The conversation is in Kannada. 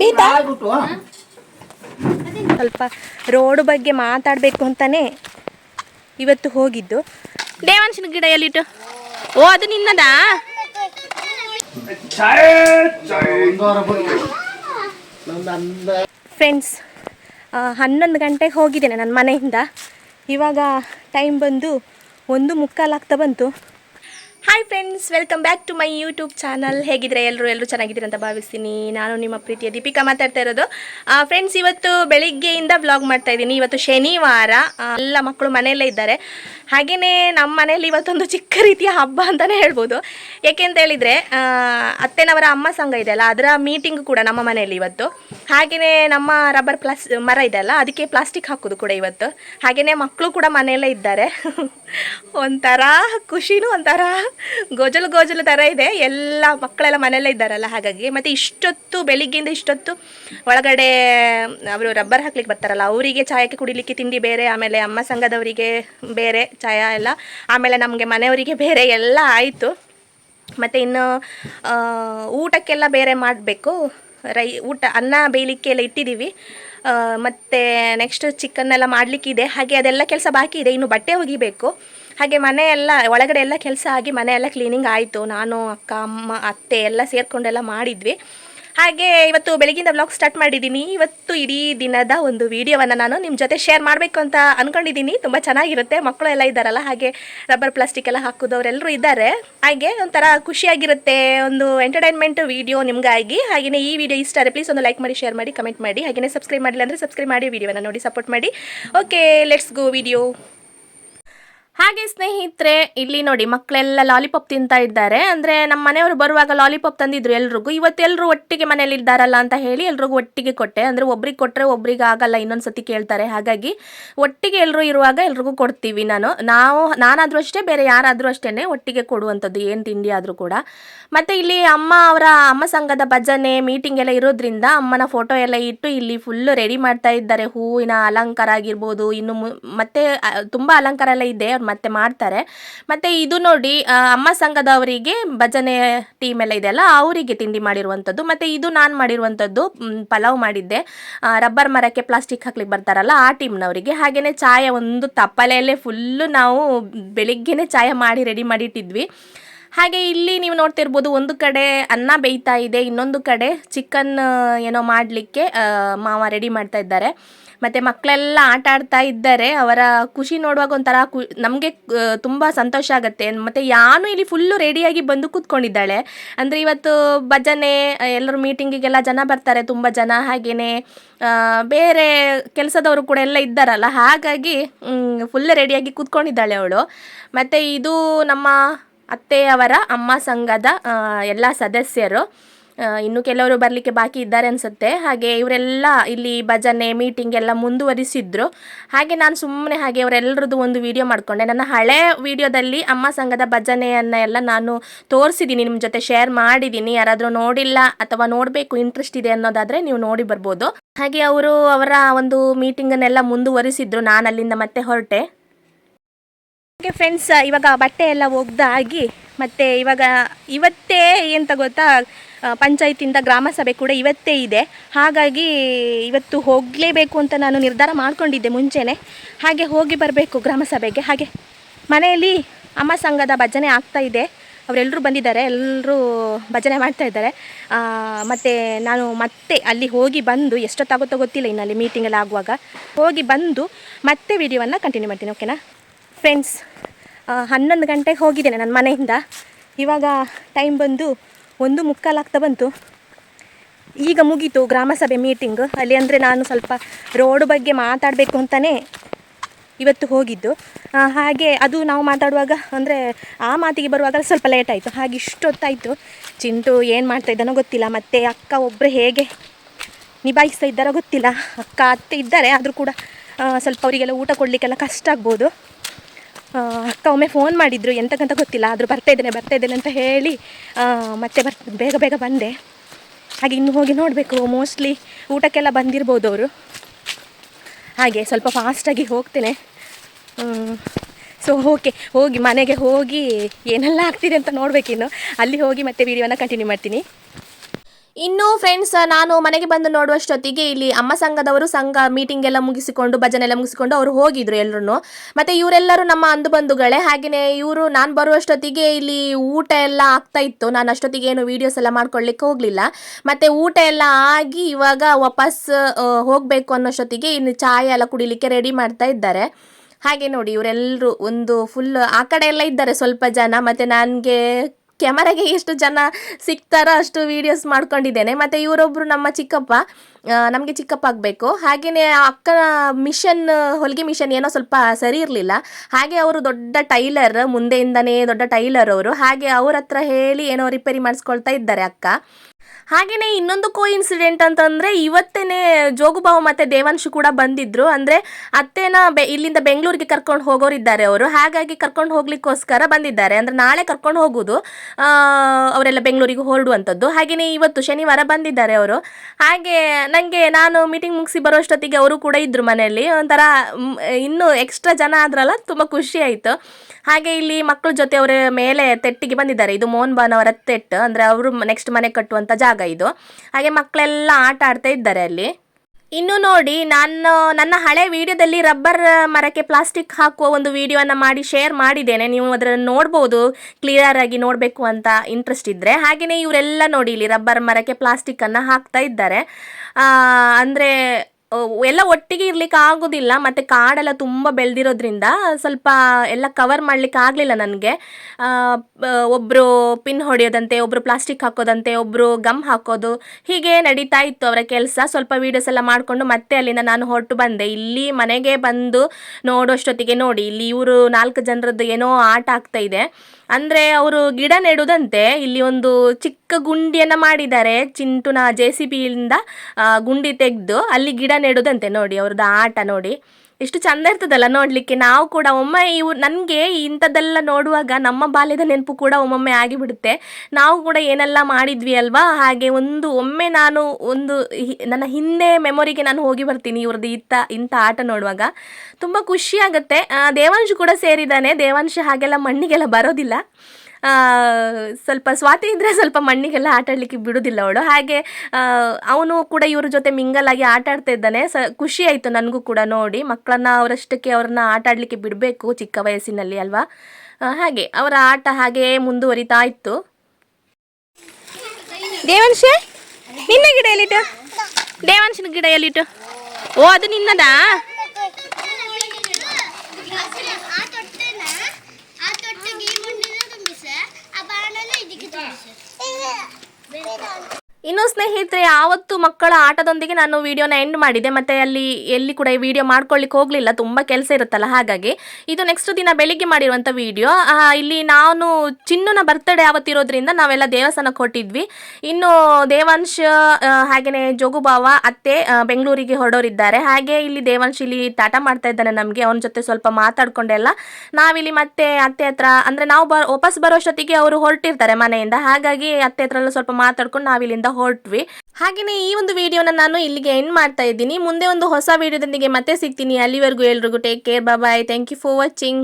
ಬೀತಾ? ಸ್ವಲ್ಪ ರೋಡ್ ಬಗ್ಗೆ ಮಾತಾಡಬೇಕು ಅಂತಾನೆ ಇವತ್ತು ಹೋಗಿದ್ದು. ದೇವಾಂಶನ ಗಿಡ ಎಲ್ಲಿಟ್ಟು? ಓ ಅದು ನಿನ್ನದಾ? ಫ್ರೆಂಡ್ಸ್ ಹನ್ನೊಂದು ಗಂಟೆಗೆ ಹೋಗಿದ್ದೇನೆ ನನ್ನ ಮನೆಯಿಂದ. ಇವಾಗ ಟೈಮ್ ಬಂದು ಒಂದು ಮುಕ್ಕಾಲಾಗ್ತಾ ಬಂತು. Hi friends welcome back to my YouTube channel ಹೇಗಿದ್ರೆ ಎಲ್ಲರೂ ಎಲ್ಲರೂ ಚೆನ್ನಾಗಿದ್ದೀರಿ ಅಂತ ಭಾವಿಸ್ತೀನಿ. ನಾನು ನಿಮ್ಮ ಪ್ರೀತಿಯ ದೀಪಿಕಾ ಮಾತಾಡ್ತಾ ಇರೋದು. ಫ್ರೆಂಡ್ಸ್ ಇವತ್ತು ಬೆಳಿಗ್ಗೆಯಿಂದ ವ್ಲಾಗ್ ಮಾಡ್ತಾ ಇದ್ದೀನಿ. ಇವತ್ತು ಶನಿವಾರ. ಎಲ್ಲ ಮಕ್ಕಳು ಮನೆಯಲ್ಲೇ ಇದ್ದಾರೆ. ಹಾಗೆಯೇ ನಮ್ಮ ಮನೆಯಲ್ಲಿ ಇವತ್ತೊಂದು ಚಿಕ್ಕ ರೀತಿಯ ಹಬ್ಬ ಅಂತಲೇ ಹೇಳ್ಬೋದು. ಯಾಕೆಂತ ಹೇಳಿದರೆ ಅತ್ತೆನವರ ಅಮ್ಮ ಸಂಘ ಇದೆಯಲ್ಲ ಅದರ ಮೀಟಿಂಗ್ ಕೂಡ ನಮ್ಮ ಮನೆಯಲ್ಲಿ ಇವತ್ತು. ಹಾಗೆಯೇ ನಮ್ಮ ರಬ್ಬರ್ ಪ್ಲಾಸ್ ಮರ ಇದೆ ಅಲ್ಲ? ಅದಕ್ಕೆ ಪ್ಲಾಸ್ಟಿಕ್ ಹಾಕೋದು ಕೂಡ ಇವತ್ತು. ಹಾಗೆಯೇ ಮಕ್ಕಳು ಕೂಡ ಮನೆಯಲ್ಲೇ ಇದ್ದಾರೆ. ಒಂಥರ ಖುಷಿನೂ ಒಂಥರ ಗೋಜಲು ಗೋಜಲು ಥರ ಇದೆ. ಎಲ್ಲ ಮಕ್ಕಳೆಲ್ಲ ಮನೆಯಲ್ಲೇ ಇದ್ದಾರಲ್ಲ ಹಾಗಾಗಿ. ಮತ್ತು ಇಷ್ಟೊತ್ತು ಬೆಳಿಗ್ಗೆಯಿಂದ ಇಷ್ಟೊತ್ತು ಒಳಗಡೆ, ಅವರು ರಬ್ಬರ್ ಹಾಕ್ಲಿಕ್ಕೆ ಬರ್ತಾರಲ್ಲ, ಅವರಿಗೆ ಚಾಯಕ್ಕೆ ಕುಡಿಲಿಕ್ಕೆ ತಿಂಡಿ ಬೇರೆ, ಆಮೇಲೆ ಅಮ್ಮ ಸಂಘದವರಿಗೆ ಬೇರೆ ಚಾಯ ಎಲ್ಲ, ಆಮೇಲೆ ನಮಗೆ ಮನೆಯವರಿಗೆ ಬೇರೆ ಎಲ್ಲ ಆಯಿತು. ಮತ್ತು ಇನ್ನು ಊಟಕ್ಕೆಲ್ಲ ಬೇರೆ ಮಾಡಬೇಕು. ರೈ, ಊಟ, ಅನ್ನ ಬೇಯಲಿಕ್ಕೆ ಎಲ್ಲ ಇಟ್ಟಿದ್ದೀವಿ ಮತ್ತು ನೆಕ್ಸ್ಟ್ ಚಿಕನ್ನೆಲ್ಲ ಮಾಡಲಿಕ್ಕಿದೆ. ಹಾಗೆ ಅದೆಲ್ಲ ಕೆಲಸ ಬಾಕಿ ಇದೆ. ಇನ್ನು ಬಟ್ಟೆ ಒಗಿಬೇಕು. ಹಾಗೆ ಮನೆ ಎಲ್ಲ, ಒಳಗಡೆ ಎಲ್ಲ ಕೆಲಸ ಆಗಿ ಮನೆ ಎಲ್ಲ ಕ್ಲೀನಿಂಗ್ ಆಯಿತು. ನಾನು, ಅಕ್ಕ, ಅಮ್ಮ, ಅತ್ತೆ ಎಲ್ಲ ಸೇರಿಕೊಂಡೆಲ್ಲ ಮಾಡಿದ್ವಿ. ಹಾಗೆ ಇವತ್ತು ಬೆಳಗಿಂದ ಬ್ಲಾಗ್ ಸ್ಟಾರ್ಟ್ ಮಾಡಿದ್ದೀನಿ. ಇವತ್ತು ಇಡೀ ದಿನದ ಒಂದು ವಿಡಿಯೋವನ್ನು ನಾನು ನಿಮ್ಮ ಜೊತೆ ಶೇರ್ ಮಾಡಬೇಕು ಅಂತ ಅಂದ್ಕೊಂಡಿದ್ದೀನಿ ತುಂಬ ಚೆನ್ನಾಗಿರುತ್ತೆ. ಮಕ್ಕಳು ಎಲ್ಲ ಇದ್ದಾರಲ್ಲ, ಹಾಗೆ ರಬ್ಬರ್ ಪ್ಲಾಸ್ಟಿಕ್ ಎಲ್ಲ ಹಾಕೋದವರೆಲ್ಲರೂ ಇದ್ದಾರೆ. ಹಾಗೆ ಒಂಥರ ಖುಷಿಯಾಗಿರುತ್ತೆ. ಒಂದು ಎಂಟರ್ಟೈನ್ಮೆಂಟ್ ವಿಡಿಯೋ ನಿಮಗಾಗಿ. ಹಾಗೆಯೇ ಈ ವಿಡಿಯೋ ಇಷ್ಟ ಆದರೆ ಪ್ಲೀಸ್ ಒಂದು ಲೈಕ್ ಮಾಡಿ ಶೇರ್ ಮಾಡಿ ಕಮೆಂಟ್ ಮಾಡಿ. ಹಾಗೆಯೇ ಸಬ್ಸ್ಕ್ರೈಬ್ ಮಾಡಿಲ್ಲ ಅಂದರೆ ಸಬ್ಸ್ಕ್ರೈಬ್ ಮಾಡಿ ವಿಡಿಯೋನ ನೋಡಿ ಸಪೋರ್ಟ್ ಮಾಡಿ. ಓಕೆ ಲೆಟ್ಸ್ ಗೋ ವಿಡಿಯೋ ಹಾಗೆ ಸ್ನೇಹಿತರೆ, ಇಲ್ಲಿ ನೋಡಿ ಮಕ್ಕಳೆಲ್ಲ ಲಾಲಿಪಾಪ್ ತಿಂತಾ ಇದ್ದಾರೆ. ಅಂದ್ರೆ ನಮ್ಮ ಮನೆಯವರು ಬರುವಾಗ ಲಾಲಿಪಾಪ್ ತಂದಿದ್ರು ಎಲ್ರಿಗೂ. ಇವತ್ತೆಲ್ಲರೂ ಒಟ್ಟಿಗೆ ಮನೇಲಿ ಇದ್ದಾರಲ್ಲ ಅಂತ ಹೇಳಿ ಎಲ್ರಿಗೂ ಒಟ್ಟಿಗೆ ಕೊಟ್ಟೆ. ಅಂದ್ರೆ ಒಬ್ರಿಗೆ ಕೊಟ್ಟರೆ ಒಬ್ರಿಗೆ ಆಗಲ್ಲ, ಇನ್ನೊಂದ್ಸತಿ ಕೇಳ್ತಾರೆ. ಹಾಗಾಗಿ ಒಟ್ಟಿಗೆ ಎಲ್ಲರೂ ಇರುವಾಗ ಎಲ್ರಿಗೂ ಕೊಡ್ತೀವಿ ನಾನು. ನಾವು, ನಾನಾದ್ರೂ ಅಷ್ಟೇ, ಬೇರೆ ಯಾರಾದರೂ ಅಷ್ಟೇ ಒಟ್ಟಿಗೆ ಕೊಡುವಂಥದ್ದು, ಏನು ತಿಂಡಿ ಆದರೂ ಕೂಡ. ಮತ್ತೆ ಇಲ್ಲಿ ಅಮ್ಮ ಅವರ ಅಮ್ಮ ಸಂಘದ ಭಜನೆ ಮೀಟಿಂಗ್ ಎಲ್ಲ ಇರೋದ್ರಿಂದ ಅಮ್ಮನ ಫೋಟೋ ಎಲ್ಲ ಇಟ್ಟು ಇಲ್ಲಿ ಫುಲ್ಲು ರೆಡಿ ಮಾಡ್ತಾ ಇದ್ದಾರೆ. ಹೂವಿನ ಅಲಂಕಾರ ಆಗಿರ್ಬೋದು, ಇನ್ನು ಮತ್ತೆ ತುಂಬಾ ಅಲಂಕಾರ ಎಲ್ಲ ಇದೆ. ಮತ್ತೆ ಮಾಡ್ತಾರೆ. ಮತ್ತು ಇದು ನೋಡಿ ಅಮ್ಮ ಸಂಘದವರಿಗೆ ಭಜನೆ ಟೀಮ್ ಎಲ್ಲ ಇದೆಯಲ್ಲ ಅವರಿಗೆ ತಿಂಡಿ ಮಾಡಿರುವಂಥದ್ದು. ಮತ್ತು ಇದು ನಾನು ಮಾಡಿರುವಂಥದ್ದು ಪಲಾವ್ ಮಾಡಿದ್ದೆ. ರಬ್ಬರ್ ಮರಕ್ಕೆ ಪ್ಲಾಸ್ಟಿಕ್ ಹಾಕ್ಲಿಕ್ಕೆ ಬರ್ತಾರಲ್ಲ, ಆ ಟೀಮ್ನವರಿಗೆ ಹಾಗೆಯೇ ಚಾಯ ಒಂದು ತಪ್ಪಲೆಯಲ್ಲೇ ಫುಲ್ಲು ನಾವು ಬೆಳಿಗ್ಗೆನೇ ಚಾಯ ಮಾಡಿ ರೆಡಿ ಮಾಡಿಟ್ಟಿದ್ವಿ. ಹಾಗೆ ಇಲ್ಲಿ ನೀವು ನೋಡ್ತಿರ್ಬೋದು, ಒಂದು ಕಡೆ ಅನ್ನ ಬೇಯ್ತಾ ಇದೆ, ಇನ್ನೊಂದು ಕಡೆ ಚಿಕನ್ ಏನೋ ಮಾಡಲಿಕ್ಕೆ ಮಾವ ರೆಡಿ ಮಾಡ್ತಾ ಇದ್ದಾರೆ. ಮತ್ತು ಮಕ್ಕಳೆಲ್ಲ ಆಟ ಆಡ್ತಾ ಇದ್ದಾರೆ ಅವರ ಖುಷಿ ನೋಡುವಾಗ ಒಂಥರ ಕು, ನಮಗೆ ತುಂಬ ಸಂತೋಷ ಆಗುತ್ತೆ. ಮತ್ತು ಯಾನು ಇಲ್ಲಿ ಫುಲ್ಲು ರೆಡಿಯಾಗಿ ಬಂದು ಕೂತ್ಕೊಂಡಿದ್ದಾಳೆ. ಅಂದರೆ ಇವತ್ತು ಭಜನೆ, ಎಲ್ಲರೂ ಮೀಟಿಂಗಿಗೆಲ್ಲ ಜನ ಬರ್ತಾರೆ, ತುಂಬ ಜನ. ಹಾಗೆಯೇ ಬೇರೆ ಕೆಲಸದವರು ಕೂಡ ಎಲ್ಲ ಇದ್ದಾರಲ್ಲ. ಹಾಗಾಗಿ ಫುಲ್ ರೆಡಿಯಾಗಿ ಕೂತ್ಕೊಂಡಿದ್ದಾಳೆ ಅವಳು. ಮತ್ತು ಇದು ನಮ್ಮ ಅತ್ತೆಯವರ, ಅಮ್ಮ ಸಂಘದ ಎಲ್ಲ ಸದಸ್ಯರು. ಇನ್ನು ಕೆಲವರು ಬರಲಿಕ್ಕೆ ಬಾಕಿ ಇದ್ದಾರೆ ಅನಿಸುತ್ತೆ. ಹಾಗೆ ಇವರೆಲ್ಲ ಇಲ್ಲಿ ಭಜನೆ ಮೀಟಿಂಗ್ ಎಲ್ಲ ಮುಂದುವರಿಸಿದ್ರು. ಹಾಗೆ ನಾನು ಸುಮ್ಮನೆ ಹಾಗೆ ಅವರೆಲ್ಲರದ್ದು ಒಂದು ವಿಡಿಯೋ ಮಾಡಿಕೊಂಡೆ. ನನ್ನ ಹಳೆ ವಿಡಿಯೋದಲ್ಲಿ ಅಮ್ಮ ಸಂಘದ ಭಜನೆಯನ್ನು ಎಲ್ಲ ನಾನು ತೋರಿಸಿದ್ದೀನಿ ನಿಮ್ಮ ಜೊತೆ ಶೇರ್ ಮಾಡಿದ್ದೀನಿ ಯಾರಾದರೂ ನೋಡಿಲ್ಲ ಅಥವಾ ನೋಡಬೇಕು ಇಂಟ್ರೆಸ್ಟ್ ಇದೆ ಅನ್ನೋದಾದರೆ ನೀವು ನೋಡಿ ಬರ್ಬೋದು. ಹಾಗೆ ಅವರು ಅವರ ಒಂದು ಮೀಟಿಂಗನ್ನೆಲ್ಲ ಮುಂದುವರಿಸಿದ್ರು. ನಾನು ಅಲ್ಲಿಂದ ಮತ್ತೆ ಹೊರಟೆ. ಹಾಗೆ ಫ್ರೆಂಡ್ಸ್ ಇವಾಗ ಬಟ್ಟೆ ಎಲ್ಲ ಒಗ್ದಾಗಿ ಮತ್ತು ಇವಾಗ ಇವತ್ತೇ ಎಂತ ಗೊತ್ತಾ ಪಂಚಾಯತಿಂದ ಗ್ರಾಮ ಸಭೆ ಕೂಡ ಇವತ್ತೇ ಇದೆ. ಹಾಗಾಗಿ ಇವತ್ತು ಹೋಗಲೇಬೇಕು ಅಂತ ನಾನು ನಿರ್ಧಾರ ಮಾಡಿಕೊಂಡಿದ್ದೆ ಮುಂಚೆನೆ. ಹಾಗೆ ಹೋಗಿ ಬರಬೇಕು ಗ್ರಾಮ ಸಭೆಗೆ. ಹಾಗೆ ಮನೆಯಲ್ಲಿ ಅಮ್ಮ ಸಂಘದ ಭಜನೆ ಆಗ್ತಾ ಇದೆ. ಅವರೆಲ್ಲರೂ ಬಂದಿದ್ದಾರೆ. ಎಲ್ಲರೂ ಭಜನೆ ಮಾಡ್ತಾ ಇದ್ದಾರೆ. ಮತ್ತು ನಾನು ಮತ್ತೆ ಅಲ್ಲಿ ಹೋಗಿ ಬಂದು, ಎಷ್ಟೊತ್ತಾಗುತ್ತೋ ಗೊತ್ತಿಲ್ಲ ಇನ್ನಲ್ಲಿ ಅಲ್ಲಿ ಮೀಟಿಂಗ್ ಆಗುವಾಗ. ಹೋಗಿ ಬಂದು ಮತ್ತೆ ವಿಡಿಯೋವನ್ನು ಕಂಟಿನ್ಯೂ ಮಾಡ್ತೀನಿ ಓಕೆನಾ ಫ್ರೆಂಡ್ಸ್ ಹನ್ನೊಂದು ಗಂಟೆಗೆ ಹೋಗಿದ್ದೇನೆ ನನ್ನ ಮನೆಯಿಂದ. ಇವಾಗ ಟೈಮ್ ಬಂದು ಒಂದು ಮುಕ್ಕಾಲಾಗ್ತಾ ಬಂತು. ಈಗ ಮುಗೀತು ಗ್ರಾಮಸಭೆ ಮೀಟಿಂಗ್ ಅಲ್ಲಿ ಅಂದರೆ ನಾನು ಸ್ವಲ್ಪ ರೋಡ್ ಬಗ್ಗೆ ಮಾತಾಡಬೇಕು ಅಂತಲೇ ಇವತ್ತು ಹೋಗಿದ್ದು. ಹಾಗೆ ಅದು ನಾವು ಮಾತಾಡುವಾಗ ಅಂದರೆ ಆ ಮಾತಿಗೆ ಬರುವಾಗ ಸ್ವಲ್ಪ ಲೇಟ್ ಆಯಿತು. ಹಾಗೆ ಇಷ್ಟೊತ್ತಾಯಿತು. ಚಿಂಟು ಏನು ಮಾಡ್ತಾ ಇದ್ದಾನೋ ಗೊತ್ತಿಲ್ಲ. ಮತ್ತು ಅಕ್ಕ ಒಬ್ಬರು ಹೇಗೆ ನಿಭಾಯಿಸ್ತಾ ಇದ್ದಾರೋ ಗೊತ್ತಿಲ್ಲ. ಅಕ್ಕ, ಅತ್ತೆ ಇದ್ದಾರೆ, ಆದರೂ ಕೂಡ ಸ್ವಲ್ಪ ಅವರಿಗೆಲ್ಲ ಊಟ ಕೊಡಲಿಕ್ಕೆಲ್ಲ ಕಷ್ಟ ಆಗ್ಬೋದು. ಅಕ್ಕ ಒಮ್ಮೆ ಫೋನ್ ಮಾಡಿದ್ರು, ಎಂತಕ್ಕಂತ ಗೊತ್ತಿಲ್ಲ, ಆದರೂ ಬರ್ತಾ ಇದ್ದೇನೆ ಬರ್ತಾ ಇದ್ದೇನೆ ಅಂತ ಹೇಳಿ ಮತ್ತೆ ಬರ್, ಬೇಗ ಬೇಗ ಬಂದೆ. ಹಾಗೆ ಇನ್ನು ಹೋಗಿ ನೋಡಬೇಕು ಮೋಸ್ಟ್ಲಿ ಊಟಕ್ಕೆಲ್ಲ ಬಂದಿರ್ಬೋದು ಅವರು. ಹಾಗೆ ಸ್ವಲ್ಪ ಫಾಸ್ಟಾಗಿ ಹೋಗ್ತೇನೆ. ಸೊ ಓಕೆ ಹೋಗಿ ಮನೆಗೆ ಹೋಗಿ, ಏನೆಲ್ಲ ಆಗ್ತಿದೆ ಅಂತ ನೋಡಬೇಕಿನ್ನು ಅಲ್ಲಿ ಹೋಗಿ ಮತ್ತೆ ವಿಡಿಯೋನ ಕಂಟಿನ್ಯೂ ಮಾಡ್ತೀನಿ. ಇನ್ನು ಫ್ರೆಂಡ್ಸ್ ನಾನು ಮನೆಗೆ ಬಂದು ನೋಡುವಷ್ಟೊತ್ತಿಗೆ ಇಲ್ಲಿ ಅಮ್ಮ ಸಂಘದವರು ಸಂಘ ಮೀಟಿಂಗ್ ಎಲ್ಲ ಮುಗಿಸಿಕೊಂಡು, ಭಜನೆ ಎಲ್ಲ ಮುಗಿಸಿಕೊಂಡು ಅವರು ಹೋಗಿದ್ರು ಎಲ್ಲರೂ ಮತ್ತೆ ಇವರೆಲ್ಲರೂ ನಮ್ಮ ಅಂದು ಬಂಧುಗಳೇ. ಹಾಗೆಯೇ ಇವರು ನಾನು ಬರುವಷ್ಟೊತ್ತಿಗೆ ಇಲ್ಲಿ ಊಟ ಎಲ್ಲ ಆಗ್ತಾ ಇತ್ತು. ನಾನು ಅಷ್ಟೊತ್ತಿಗೆ ಏನು ವೀಡಿಯೋಸ್ ಎಲ್ಲ ಮಾಡ್ಕೊಳ್ಲಿಕ್ಕೆ ಹೋಗಲಿಲ್ಲ. ಮತ್ತೆ ಊಟ ಎಲ್ಲ ಆಗಿ ಇವಾಗ ವಾಪಸ್ ಹೋಗಬೇಕು ಹೋಗ್ಬೇಕು ಅನ್ನೋಷ್ಟೊತ್ತಿಗೆ ಇನ್ನು ಚಾಯ್ ಎಲ್ಲ ಕುಡಿಲಿಕ್ಕೆ ರೆಡಿ ಮಾಡ್ತಾ ಇದ್ದಾರೆ. ಹಾಗೆ ನೋಡಿ ಇವರೆಲ್ಲರೂ ಒಂದು ಫುಲ್ ಆ ಕಡೆ ಎಲ್ಲ ಇದ್ದಾರೆ ಸ್ವಲ್ಪ ಜನ. ಮತ್ತೆ ನನಗೆ ಕ್ಯಾಮರಾಗೆ ಎಷ್ಟು ಜನ ಸಿಗ್ತಾರೋ ಅಷ್ಟು ವೀಡಿಯೋಸ್ ಮಾಡ್ಕೊಂಡಿದ್ದೇನೆ. ಮತ್ತು ಇವರೊಬ್ಬರು ನಮ್ಮ ಚಿಕ್ಕಪ್ಪ ನಮಗೆ ಚಿಕ್ಕಪ್ಪ ಆಗಬೇಕು ಹಾಗೆಯೇ ಅಕ್ಕ ಮಿಷನ್ ಹೊಲಿಗೆ ಮಿಷನ್ ಏನೋ ಸ್ವಲ್ಪ ಸರಿ ಇರಲಿಲ್ಲ. ಹಾಗೆ ಅವರು ದೊಡ್ಡ ಟೈಲರ್, ಮುಂದೆಯಿಂದನೇ ದೊಡ್ಡ ಟೈಲರ್ ಅವರು. ಹಾಗೆ ಅವ್ರ ಹತ್ರ ಹೇಳಿ ಏನೋ ರಿಪೇರಿ ಮಾಡಿಸ್ಕೊಳ್ತಾ ಇದ್ದಾರೆ ಅಕ್ಕ. ಹಾಗೆಯೇ ಇನ್ನೊಂದು ಕೋ ಇನ್ಸಿಡೆಂಟ್ ಅಂತಂದರೆ ಇವತ್ತೇ ಜೋಗುಬಾವು ಮತ್ತು ದೇವಾಂಶು ಕೂಡ ಬಂದಿದ್ರು. ಅಂದರೆ ಅತ್ತೇನ ಬೆ, ಇಲ್ಲಿಂದ ಬೆಂಗಳೂರಿಗೆ ಕರ್ಕೊಂಡು ಹೋಗೋರಿದ್ದಾರೆ ಅವರು. ಹಾಗಾಗಿ ಕರ್ಕೊಂಡು ಹೋಗ್ಲಿಕ್ಕೋಸ್ಕರ ಬಂದಿದ್ದಾರೆ. ಅಂದರೆ ನಾಳೆ ಕರ್ಕೊಂಡು ಹೋಗೋದು ಅವರೆಲ್ಲ ಬೆಂಗಳೂರಿಗೆ ಹೊರಡುವಂಥದ್ದು ಹಾಗೆಯೇ ಇವತ್ತು ಶನಿವಾರ ಬಂದಿದ್ದಾರೆ ಅವರು. ಹಾಗೆ ನನಗೆ ನಾನು ಮೀಟಿಂಗ್ ಮುಗಿಸಿ ಬರೋಷ್ಟೊತ್ತಿಗೆ ಅವರು ಕೂಡ ಇದ್ದರು ಮನೆಯಲ್ಲಿ. ಒಂಥರ ಇನ್ನೂ ಎಕ್ಸ್ಟ್ರಾ ಜನ ಆದ್ರಲ್ಲ ತುಂಬ ಖುಷಿ ಆಯಿತು. ಹಾಗೆ ಇಲ್ಲಿ ಮಕ್ಕಳ ಜೊತೆ ಅವರ ಮೇಲೆ ತೆಟ್ಟಿಗೆ ಬಂದಿದ್ದಾರೆ. ಇದು ಮೋಹನ್ ಬಾನ್ ಅವರ ತೆಟ್ಟು ಅಂದರೆ ಅವರು ನೆಕ್ಸ್ಟ್ ಮನೆ ಕಟ್ಟುವಂಥ ಜಾಗ ಇದು. ಹಾಗೆ ಮಕ್ಕಳೆಲ್ಲ ಆಟ ಆಡ್ತಾ ಇದ್ದಾರೆ ಅಲ್ಲಿ. ಇನ್ನು ನೋಡಿ, ನಾನು ನನ್ನ ಹಳೆ ವಿಡಿಯೋದಲ್ಲಿ ರಬ್ಬರ್ ಮರಕ್ಕೆ ಪ್ಲಾಸ್ಟಿಕ್ ಹಾಕುವ ಒಂದು ವಿಡಿಯೋವನ್ನು ಮಾಡಿ ಶೇರ್ ಮಾಡಿದ್ದೇನೆ. ನೀವು ಅದನ್ನು ನೋಡ್ಬೋದು, ಕ್ಲಿಯರ್ ಆಗಿ ನೋಡಬೇಕು ಅಂತ ಇಂಟ್ರೆಸ್ಟ್ ಇದ್ದರೆ ಹಾಗೆಯೇ ಇವರೆಲ್ಲ ನೋಡಿ ಇಲ್ಲಿ ರಬ್ಬರ್ ಮರಕ್ಕೆ ಪ್ಲಾಸ್ಟಿಕ್ಕನ್ನು ಹಾಕ್ತಾ ಇದ್ದಾರೆ. ಅಂದರೆ ಎಲ್ಲ ಒಟ್ಟಿಗೆ ಇರ್ಲಿಕ್ಕೆ ಆಗೋದಿಲ್ಲ, ಮತ್ತು ಕಾಡೆಲ್ಲ ತುಂಬ ಬೆಳೆದಿರೋದ್ರಿಂದ ಸ್ವಲ್ಪ ಎಲ್ಲ ಕವರ್ ಮಾಡ್ಲಿಕ್ಕೆ ಆಗಲಿಲ್ಲ ನನಗೆ. ಒಬ್ಬರು ಪಿನ್ ಹೊಡೆಯೋದಂತೆ ಒಬ್ಬರು ಪ್ಲಾಸ್ಟಿಕ್ ಹಾಕೋದಂತೆ ಒಬ್ಬರು ಗಮ್ ಹಾಕೋದು, ಹೀಗೆ ನಡೀತಾ ಇತ್ತು ಅವರ ಕೆಲಸ. ಸ್ವಲ್ಪ ವೀಡಿಯೋಸ್ ಎಲ್ಲ ಮಾಡಿಕೊಂಡು ಮತ್ತೆ ಅಲ್ಲಿಂದ ನಾನು ಹೊರಟು ಬಂದೆ. ಇಲ್ಲಿ ಮನೆಗೆ ಬಂದು ನೋಡೋಷ್ಟೊತ್ತಿಗೆ ನೋಡಿ, ಇಲ್ಲಿ ಇವರು ನಾಲ್ಕು ಜನರದ್ದು ಏನೋ ಆಟ ಆಗ್ತಾ ಇದೆ. ಅಂದರೆ ಅವರು ಗಿಡ ನೆಡುದಂತೆ ಇಲ್ಲಿ ಒಂದು ಚಿಕ್ಕ ಗುಂಡಿಯನ್ನು ಮಾಡಿದ್ದಾರೆ ಚಿಂಟುನ ಜೆ ಸಿ ಬಿಯಿಂದ ಗುಂಡಿ ತೆಗೆದು ಅಲ್ಲಿ ಗಿಡ ನೆಡುದಂತೆ ನೋಡಿ, ಅವ್ರದ್ದು ಆಟ ನೋಡಿ. ಎಷ್ಟು ಚಂದ ಇರ್ತದಲ್ಲ ನೋಡಲಿಕ್ಕೆ. ನಾವು ಕೂಡ ಒಮ್ಮೆ ಇವು ನನಗೆ ಇಂಥದ್ದೆಲ್ಲ ನೋಡುವಾಗ ನಮ್ಮ ಬಾಲ್ಯದ ನೆನಪು ಕೂಡ ಒಮ್ಮೊಮ್ಮೆ ಆಗಿಬಿಡುತ್ತೆ. ನಾವು ಕೂಡ ಏನೆಲ್ಲ ಮಾಡಿದ್ವಿ ಅಲ್ವಾ? ಹಾಗೆ ಒಂದು ಒಮ್ಮೆ ನಾನು ಒಂದು ನನ್ನ ಹಿಂದೆ ಮೆಮೊರಿಗೆ ನಾನು ಹೋಗಿ ಬರ್ತೀನಿ ಇವ್ರದ್ದು ಇತ್ತ ಇಂಥ ಆಟ ನೋಡುವಾಗ. ತುಂಬ ಖುಷಿ ಆಗುತ್ತೆ. ದೇವಾಂಶ ಕೂಡ ಸೇರಿದ್ದಾನೆ. ದೇವಾಂಶ ಹಾಗೆಲ್ಲ ಮಣ್ಣಿಗೆಲ್ಲ ಬರೋದಿಲ್ಲ. ಸ್ವಲ್ಪ ಸ್ವಾತಿ ಇದ್ದರೆ ಸ್ವಲ್ಪ ಮಣ್ಣಿಗೆಲ್ಲ ಆಟ ಆಡಲಿಕ್ಕೆ ಬಿಡೋದಿಲ್ಲ ಅವಳು. ಹಾಗೆ ಅವನು ಕೂಡ ಇವ್ರ ಜೊತೆ ಮಿಂಗಲ್ ಆಗಿ ಆಟ ಆಡ್ತಾ ಇದ್ದಾನೆ. ಸ, ಖುಷಿ ಆಯಿತು ನನಗೂ ಕೂಡ ನೋಡಿ. ಮಕ್ಕಳನ್ನ ಅವರಷ್ಟಕ್ಕೆ ಅವ್ರನ್ನ ಆಟ ಆಡಲಿಕ್ಕೆ ಬಿಡಬೇಕು ಚಿಕ್ಕ ವಯಸ್ಸಿನಲ್ಲಿ ಅಲ್ವಾ? ಹಾಗೆ, ಅವರ ಆಟ ಹಾಗೆ ಮುಂದುವರಿತಾ ಇತ್ತು. ದೇವಂಶ, ನಿನ್ನ ಗಿಡ ಎಲ್ಲಿಟ್ಟು? ದೇವಂಶನ ಗಿಡ ಎಲ್ಲಿಟ್ಟು? ಓ, ಅದು ನಿನ್ನದಾ ಆ ತೊಟ್ಟೆನ ಆ ತೊಟ್ಟೆಗೆ ಮಣ್ಣಿನ ತುಂಬಿಸ ಆ ಬಾಣನ ಇದಕ್ಕೆ ತುಂಬಿಸ ಇನ್ನು ಸ್ನೇಹಿತರೆ, ಆವತ್ತು ಮಕ್ಕಳ ಆಟದೊಂದಿಗೆ ನಾನು ವಿಡಿಯೋನ ಎಂಡ್ ಮಾಡಿದೆ. ಮತ್ತೆ ಅಲ್ಲಿ, ಎಲ್ಲಿ ಕೂಡ ಈ ವಿಡಿಯೋ ಮಾಡ್ಕೊಳ್ಳಿಕ್ಕೆ ಹೋಗಲಿಲ್ಲ. ತುಂಬ ಕೆಲಸ ಇರುತ್ತಲ್ಲ, ಹಾಗಾಗಿ. ಇದು ನೆಕ್ಸ್ಟ್ ದಿನ ಬೆಳಿಗ್ಗೆ ಮಾಡಿರುವಂಥ ವಿಡಿಯೋ. ಇಲ್ಲಿ ನಾನು ಚಿನ್ನನ ಬರ್ತಡೇ ಆವತ್ತಿರೋದ್ರಿಂದ ನಾವೆಲ್ಲ ದೇವಸ್ಥಾನಕ್ಕೆ ಕೊಟ್ಟಿದ್ವಿ. ಇನ್ನು ದೇವಾಂಶ ಹಾಗೇನೆ ಜೋಗುಬಾವ ಅತ್ತೆ ಬೆಂಗಳೂರಿಗೆ ಹೊರಡೋರಿದ್ದಾರೆ. ಹಾಗೆ ಇಲ್ಲಿ ದೇವಾಂಶ್ ಇಲ್ಲಿ ಟಾಟಾ ಮಾಡ್ತಾ ಇದ್ದಾನೆ ನಮಗೆ. ಅವನ ಜೊತೆ ಸ್ವಲ್ಪ ಮಾತಾಡ್ಕೊಂಡೆಲ್ಲ. ನಾವಿಲ್ಲಿ ಮತ್ತೆ ಅತ್ತೆ ಹತ್ರ, ಅಂದರೆ ನಾವು ಬ, ವಾಪಸ್ ಬರೋಷ್ಟೊತ್ತಿಗೆ ಅವರು ಹೊರಟಿರ್ತಾರೆ ಮನೆಯಿಂದ. ಹಾಗಾಗಿ ಅತ್ತೆ ಹತ್ರ ಸ್ವಲ್ಪ ಮಾತಾಡ್ಕೊಂಡು ನಾವಿಲ್ಲಿಂದ ಹೊರಟ್ವಿ ಹಾಗೆಯೇ ಈ ಒಂದು ವಿಡಿಯೋನ ನಾನು ಇಲ್ಲಿಗೆ ಎಂಡ್ ಮಾಡ್ತಾ ಇದ್ದೀನಿ. ಮುಂದೆ ಒಂದು ಹೊಸ ವಿಡಿಯೋದೊಂದಿಗೆ ಮತ್ತೆ ಸಿಗ್ತೀನಿ. ಅಲ್ಲಿವರೆಗೂ ಎಲ್ರಿಗೂ take care bye thank you for watching